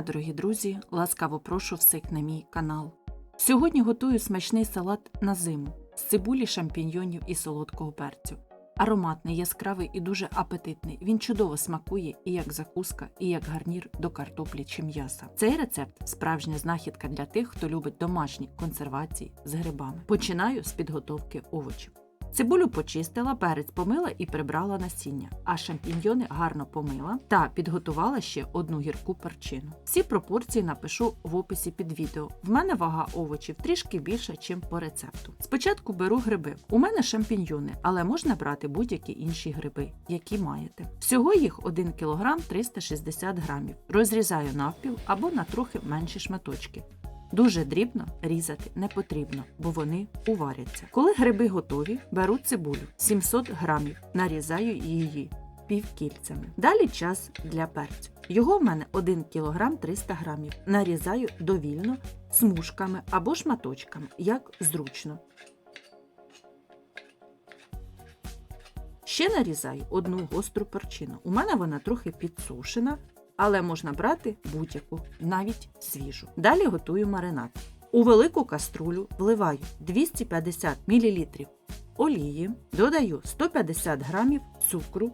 дорогі друзі! Ласкаво прошу всіх на мій канал. Сьогодні готую смачний салат на зиму з цибулі, шампіньйонів і солодкого перцю. Ароматний, яскравий і дуже апетитний. Він чудово смакує і як закуска, і як гарнір до картоплі чи м'яса. Цей рецепт справжня знахідка для тих, хто любить домашні консервації з грибами. Починаю з підготовки овочів. Цибулю почистила, перець помила і прибрала насіння, а шампіньйони гарно помила та підготувала ще одну гірку перчину. Всі пропорції напишу в описі під відео. В мене вага овочів трішки більша, ніж по рецепту. Спочатку беру гриби. У мене шампіньйони, але можна брати будь-які інші гриби, які маєте. Всього їх 1 кг 360 грамів. Розрізаю навпіл або на трохи менші шматочки. Дуже дрібно різати не потрібно, бо вони уваряться. Коли гриби готові, беру цибулю 700 грамів, нарізаю її півкільцями. Далі час для перцю. Його в мене 1 кг 300 грамів. Нарізаю довільно смужками або шматочками, як зручно. Ще нарізаю одну гостру перчину. У мене вона трохи підсушена, але можна брати будь-яку, навіть свіжу. Далі готую маринад. У велику каструлю вливаю 250 мл олії, додаю 150 г цукру,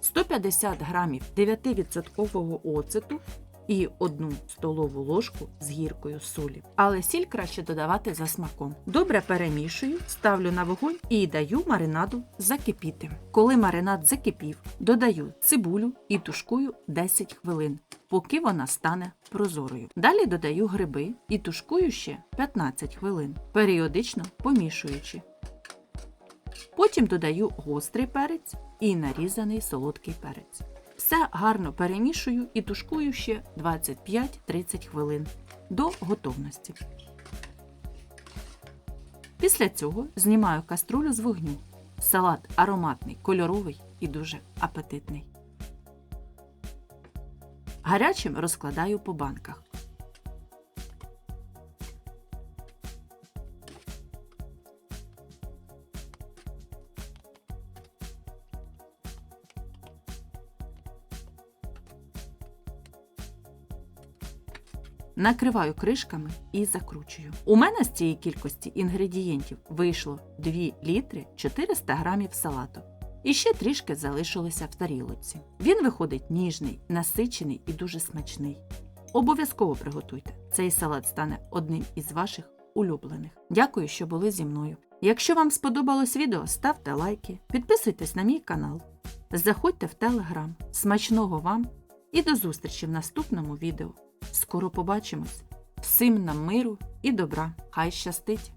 150 г 9% оцету і 1 столову ложку з гіркою солі. Але сіль краще додавати за смаком. Добре перемішую, ставлю на вогонь і даю маринаду закипіти. Коли маринад закипів, додаю цибулю і тушкую 10 хвилин, поки вона стане прозорою. Далі додаю гриби і тушкую ще 15 хвилин, періодично помішуючи. Потім додаю гострий перець і нарізаний солодкий перець. Все гарно перемішую і тушкую ще 25-30 хвилин до готовності. Після цього знімаю каструлю з вогню. Салат ароматний, кольоровий і дуже апетитний. Гарячим розкладаю по банках. Накриваю кришками і закручую. У мене з цієї кількості інгредієнтів вийшло 2 літри 400 грамів салату. І ще трішки залишилося в тарілоці. Він виходить ніжний, насичений і дуже смачний. Обов'язково приготуйте. Цей салат стане одним із ваших улюблених. Дякую, що були зі мною. Якщо вам сподобалось відео, ставте лайки, підписуйтесь на мій канал, заходьте в телеграм. Смачного вам і до зустрічі в наступному відео. Скоро побачимось. Всім нам миру і добра. Хай щастить!